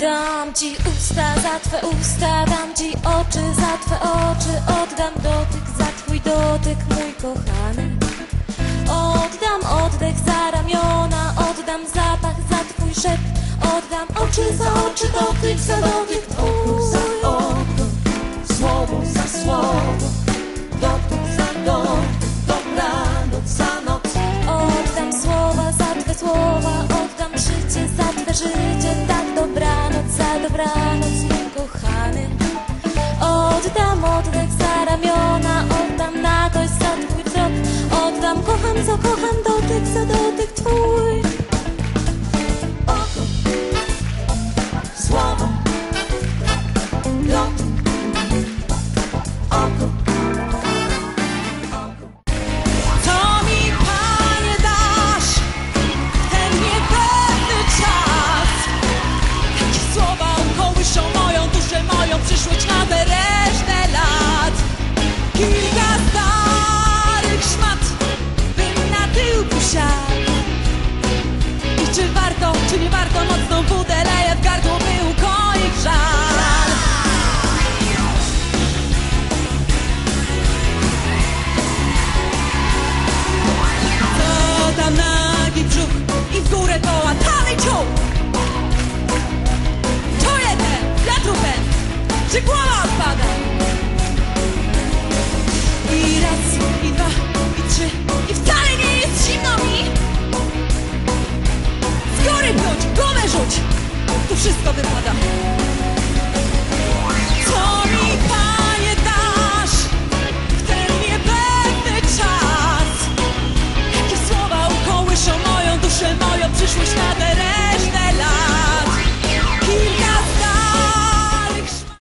Dam ci usta za twe usta, dam ci oczy za twe oczy, oddam dotyk za twój dotyk, mój kochany. Oddam oddech za ramiona, oddam zapach za twój szept, oddam oczy za oczy, dotyk za dotyk Oko za oko, słowo za słowo, dotyk za dotyk, dobranoc za noc. Oddam słowa za twe słowa, oddam życie za twe życie, dobranoc za czy warto, czy nie warto mocną butelę w gardło, by ukoić żal? Co tam nagi brzuch i w górę połatany ciąg Czuję ten wiatrupem, że głowa odpada wszystko wypada